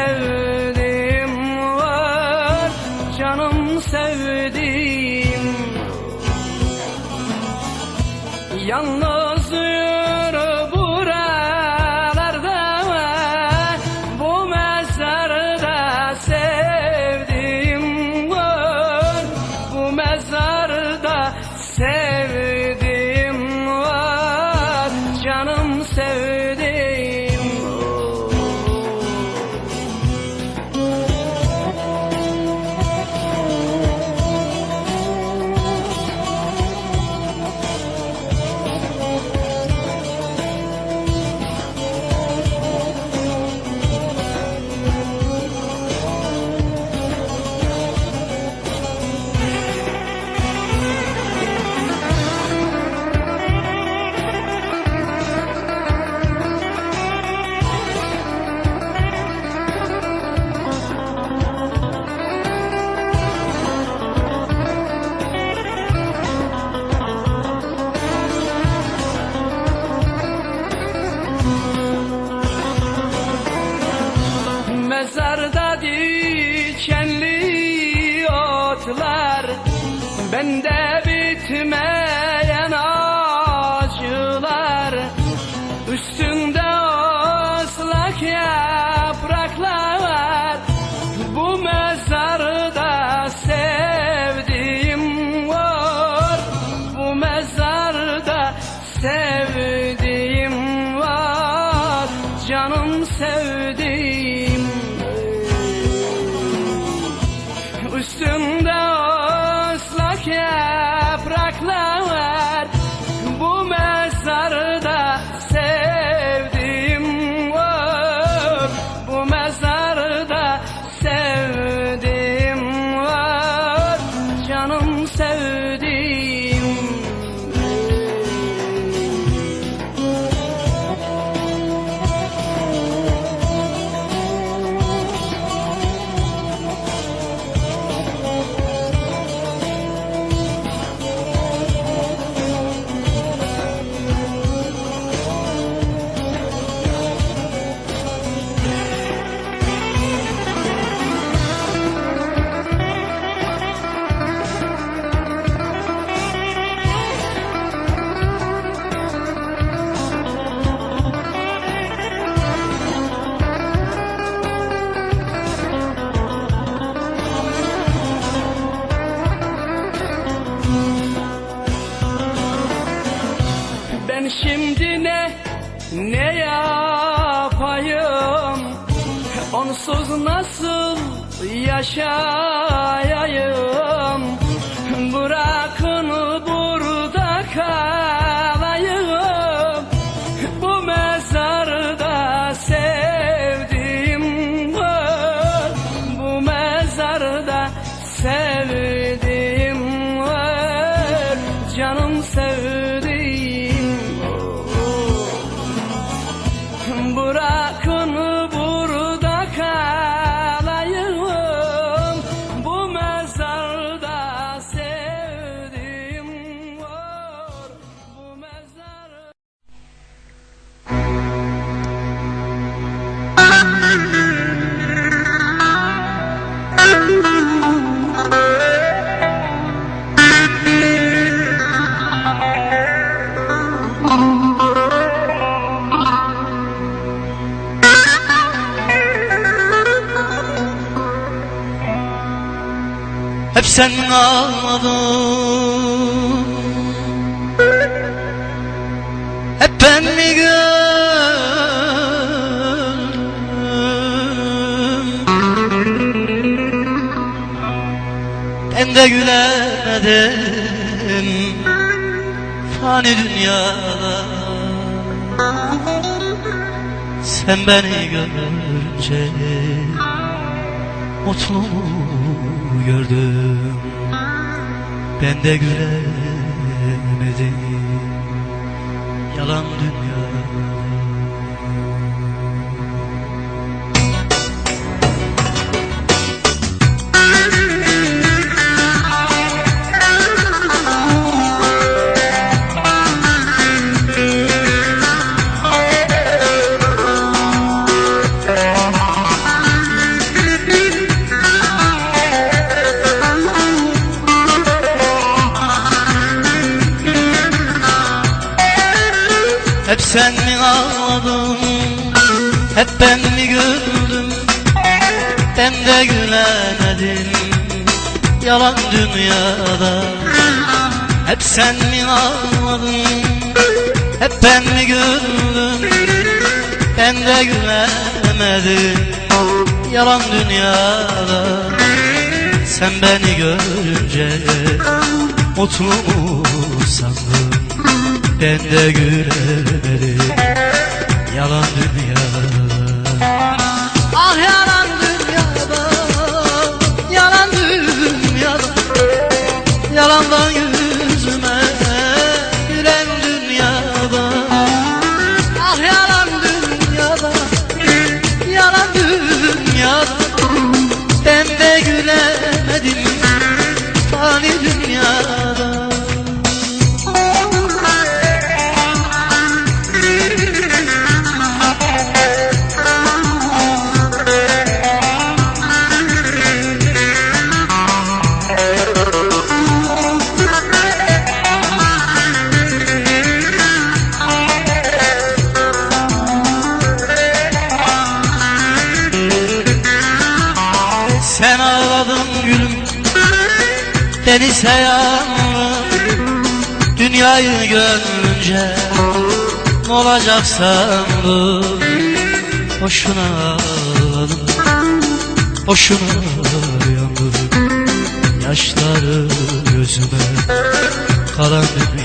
sevdiğim var Canım sevdiğim Yalnız şenli otlar bende bitmez. Ben şimdi ne, ne yapayım? Onsuz nasıl yaşayayım? But bırakın Hep sen ağladın. Hep ben mi güldüm Ben de gülemedim Fani dünyada. Sen beni görünce mutlu gördüm Ben de gülemedim Yalan dünya Thank you. Sen mi ağladın? Hep ben mi güldüm? Ben de gülemedim Yalan dünyada. Hep sen mi ağladın? Hep ben mi güldüm? Ben de gülemedim Yalan dünyada. Sen beni görünce Mutlu mu sandın ben de gülemedim Yalan dünyada Denize yandım Dünyayı görünce Ne olacak sandım Boşuna ağladım Boşuna yandım Yaşları gözüme dünya